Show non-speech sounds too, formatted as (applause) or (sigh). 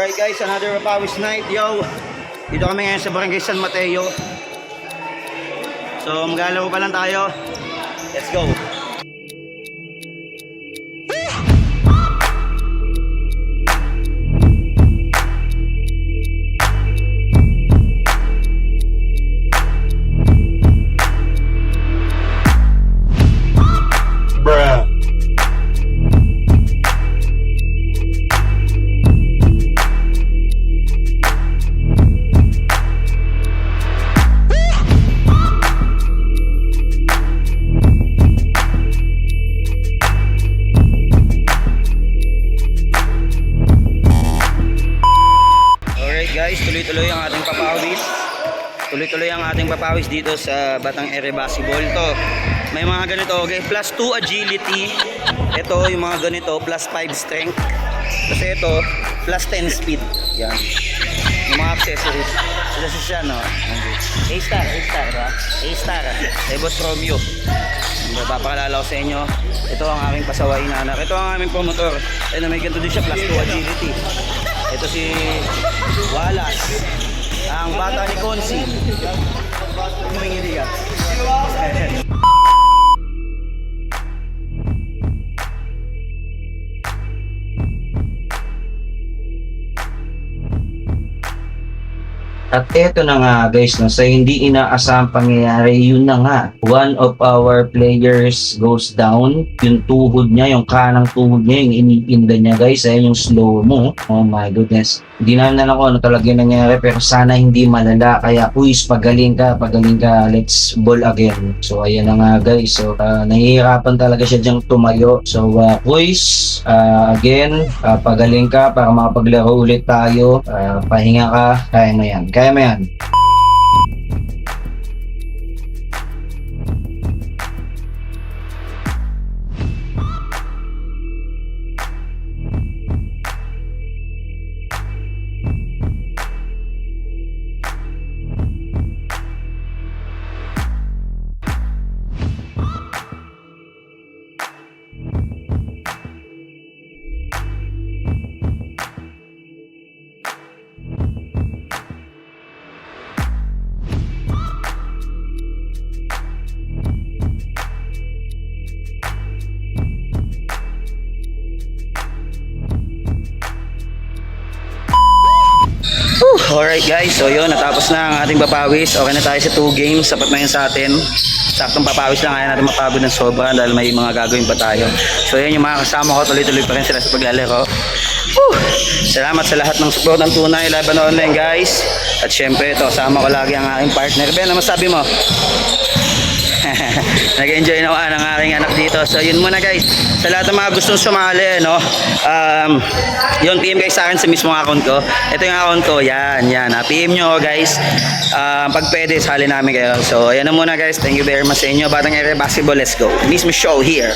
Alright guys, another Rapawis night. Yo! Dito kami ngayon sa Barangay San Mateo. So, maglalaro pa lang tayo. Let's go! Tuloy-tuloy ang ating papawis. Tuloy-tuloy ang ating papawis dito sa Batang Ere Basketball. To, may mga ganito, okay? Plus 2 agility. Ito, yung mga ganito, plus 5 strength. Kasi ito, plus 10 speed. Yan. Yung mga accessories. Sila si siya, no? A-star, A-star, ba? A-star. Eh, Boss Romeo. Papakalala ko sa inyo. Ito ang aming pasaway na anak. Ito ang aming promotor. Ayun, may ganito din siya, plus 2 agility. Ito si Wallace. Ang bata ni Konsi. At eto na nga guys, no, sa hindi inaasahang pangyayari, yun na nga. One of our players goes down. Yung tuhod niya, yung kanang tuhod niya, yung inipinda niya guys, ayun yung slow mo. Oh my goodness. Hindi namin alam kung ano talaga yung nangyayari, pero sana hindi malala. Kaya please, pagaling ka, pagaling ka, let's ball again. So ayan na nga guys, so uh, nahihirapan talaga siya diyang tumayo. So uh, please, uh, again, uh, pagaling ka para makapaglaro ulit tayo. Uh, pahinga ka, kaya mo yan. Kaya mo yan. Alright guys, so yun, natapos na ang ating papawis. Okay na tayo sa 2 games, sapat na yun sa atin. Saktong papawis lang, kaya natin mapagod ng sobra dahil may mga gagawin pa tayo. So yun yung mga kasama ko, tuloy-tuloy pa rin sila sa paglalaro. Whew! Salamat sa lahat ng support ng tunay, Laban Online guys. At syempre ito, kasama ko lagi ang aking partner. Ben, ano masabi mo? (laughs) Nag-enjoy naman ang aking anak dito. So yun muna guys. Sa lahat ng mga gustong sumali, no? Um, yun, PM guys sa akin sa mismong account ko. Ito yung account ko. Yan, yan. Uh, PM nyo guys. Um, pag pwede, sali namin kayo. So, yan na muna guys. Thank you very much sa inyo. Batang Area Basketball, let's go. Mismo show here.